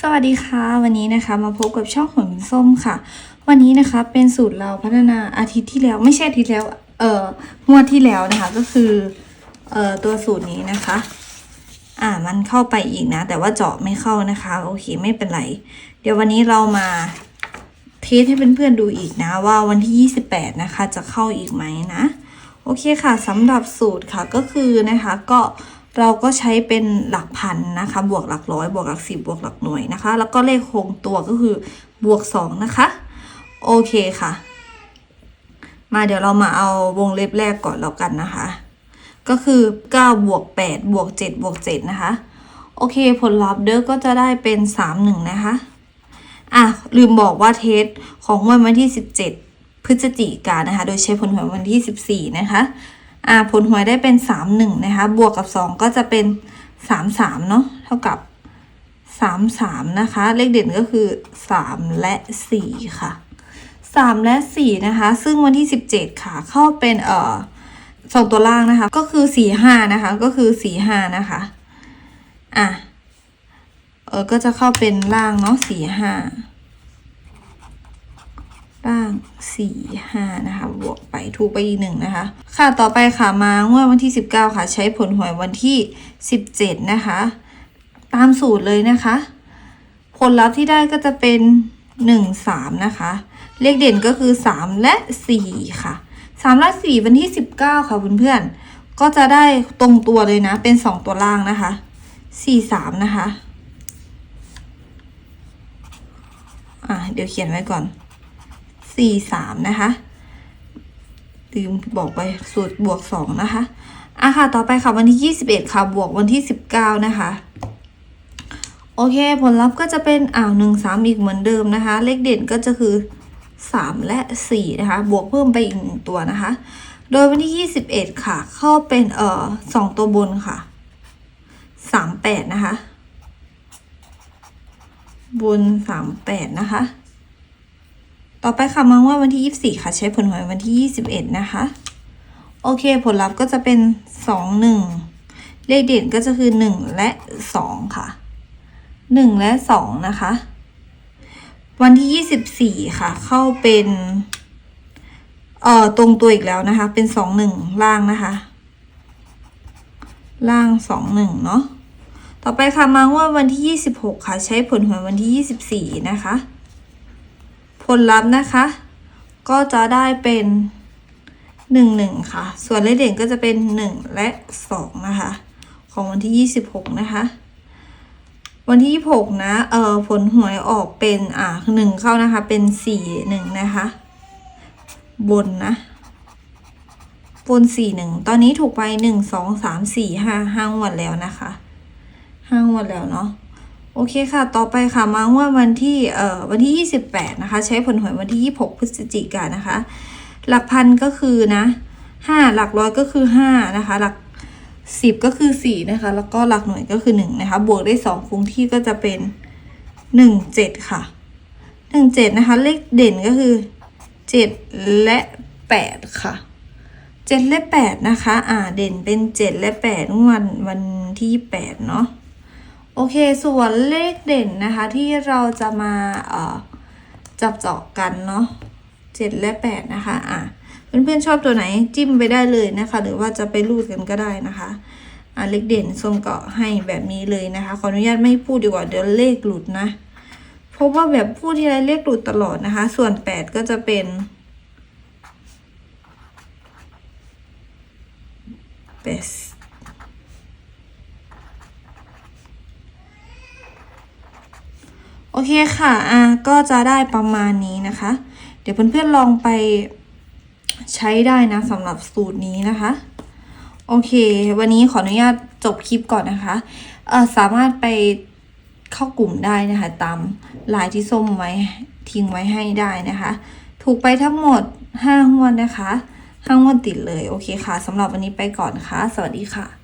สวัสดีค่ะ วันนี้นะคะมาพบกับช่องของคุณส้มค่ะ วันนี้นะคะเป็นสูตรเราพัฒนาอาทิตย์ที่แล้วไม่ใช่อาทิตย์แล้วเอ่องวดที่แล้วนะคะก็คือเอ่อตัวสูตรนี้นะคะ อ่ามันเข้าไปอีกนะ แต่ว่าเจาะไม่เข้านะคะ โอเคไม่เป็นไร เดี๋ยววันนี้เรามาเทสให้เพื่อนๆดูอีกนะ ว่าวันที่ 28 นะคะ จะเข้าอีกไหมนะ โอเคค่ะสำหรับสูตรค่ะก็คือนะคะก็ เราก็ใช้เป็นหลักพันนะคะ บวกหลักร้อย บวกหลักสิบบวกหลักหน่วยนะคะ แล้วก็เลขคงตัวก็คือบวกสองนะคะ โอเคค่ะ มาเดี๋ยวเรามาเอาวงเล็บแรกก่อนแล้วกันนะคะ ก็คือ9บวก8บวก7บวก7นะคะ โอเค ผลลัพธ์เด้อก็จะได้เป็น 3 1 นะคะ อะ ลืมบอกว่าเทสของวันวันที่ 17 พฤศจิกายนนะคะ โดยใช้ผลหวยวันที่ 14 นะคะ ผลหวยได้เป็น 3 1 นะคะ บวกกับ 2 ก็จะเป็น 3 3 เนาะเท่ากับ 3 3 นะคะ เลขเด่นก็คือ 3 และ 4 ค่ะ 3 และ 4 นะคะ ซึ่งวันที่ 17 ค่ะ เข้าเป็นเอ่อสองตัวล่างนะคะ ก็คือ 4 5 นะคะ ก็คือ 4 5 นะคะ อะ เออก็จะเข้าเป็นล่างเนาะ4 5 บ้าง4 5นะคะ บวกไปถูกไปอีกหนึ่งนะคะ ค่ะต่อไปค่ะมางวดวันที่ 19 ค่ะ ใช้ผลหวยวันที่ 17 นะคะ ตามสูตรเลยนะคะ ผลลัพธ์ที่ได้ก็จะเป็น 1 3 นะคะ เลขเด่นก็คือ 3 และ 4 ค่ะ 3 และ 4 วันที่ 19 ค่ะเพื่อนๆก็จะได้ตรงตัวเลยนะ เป็น 2 ตัวล่างนะคะ 4 3 นะคะอะเดี๋ยวเขียนไว้ก่อน สี่สามนะคะลืมบอกไปสูตรบวกสองนะคะอะค่ะ ต่อไปค่ะวันที่ยี่สิบเอ็ดค่ะ บวกวันที่สิบเก้านะคะ โอเค ผลลัพธ์ก็จะเป็นอ่าวหนึ่งสามอีกเหมือนเดิมนะคะ เลขเด่นก็จะคือสามและสี่นะคะ บวกเพิ่มไปอีกหนึ่งตัวนะคะ โดยวันที่ยี่สิบเอ็ดค่ะ เข้าเป็นเอ่อสองตัวบนค่ะสามแปดนะคะ บนสามแปดนะคะ ต่อไปค่ะมาว่าวันที่ยี่สิบสี่ค่ะ ใช้ผลหวยวันที่ยี่สิบเอ็ดนะคะ โอเค ผลลัพธ์ก็จะเป็นสองหนึ่งเลขเด่นก็จะคือหนึ่งและสองค่ะหนึ่งและสองนะคะ วันที่ยี่สิบสี่ค่ะ เข้าเป็นเอ่อตรงตัวอีกแล้วนะคะ เป็นสองหนึ่งล่างนะคะ ล่างสองหนึ่งเนาะต่อไปค่ะมาว่าวันที่ 26 ค่ะ ใช้ผลหวยวันที่ 24 นะคะ ผลลัพธ์นะคะ ก็จะได้เป็น 1 1 ค่ะ ส่วนเลขเด่นก็จะเป็น 1 และ 2 นะคะ ของวันที่ 26 นะคะ วันที่ 26 นะ เออผลหวยออกเป็น อ่าหนึ่งเข้านะคะ เป็น 4 1 นะคะ บนนะ บน 4 1 ตอนนี้ถูกไป 1 2 3 4 5 5งวดแล้วนะคะห้างวันแล้วเนาะ โอเคค่ะ ต่อไปค่ะมาว่าวันที่เอ่อวันที่ 28 นะคะ ใช้ผลหวยวันที่ 26 พฤศจิกายนนะคะ หลักพันก็คือนะ 5 หลักร้อยก็คือ 5 นะคะ หลัก 10 ก็คือ 4 นะคะ แล้วก็หลักหน่วยก็คือ 1 นะคะ บวกได้ 2คงที่ก็จะเป็น 1 7 ค่ะ 1 7 นะคะ เลขเด่นก็คือ 7 และ 8 ค่ะ 7 และ 8 นะคะ อ่า เด่นเป็น 7 และ8วันวันที่ 8 เนาะ โอเค ส่วนเลขเด่นนะคะ ที่เราจะมาจับเจาะกันเนาะเจ็ดและแปดนะคะ อะเพื่อนๆชอบตัวไหนจิ้มไปได้เลยนะคะ หรือว่าจะไปรูดกันก็ได้นะคะอะเลขเด่นส้มก็ให้แบบนี้เลยนะคะ ขออนุญาตไม่พูดดีกว่าเดี๋ยวเลขหลุดนะ เพราะว่าแบบพูดทีไรเลขหลุดตลอดนะคะ ส่วนแปดก็จะเป็นเบส โอเคค่ะอะก็จะได้ประมาณนี้นะคะ เดี๋ยวเพื่อนๆลองไปใช้ได้นะสำหรับสูตรนี้นะคะ โอเค วันนี้ขออนุญาตจบคลิปก่อนนะคะเออสามารถไปเข้ากลุ่มได้นะคะ ตามลายที่ส้มไว้ทิ้งไว้ให้ได้นะคะ ถูกไปทั้งหมด5งวดนะคะ5งวดติดเลย โอเคค่ะสำหรับวันนี้ไปก่อนค่ะ สวัสดีค่ะ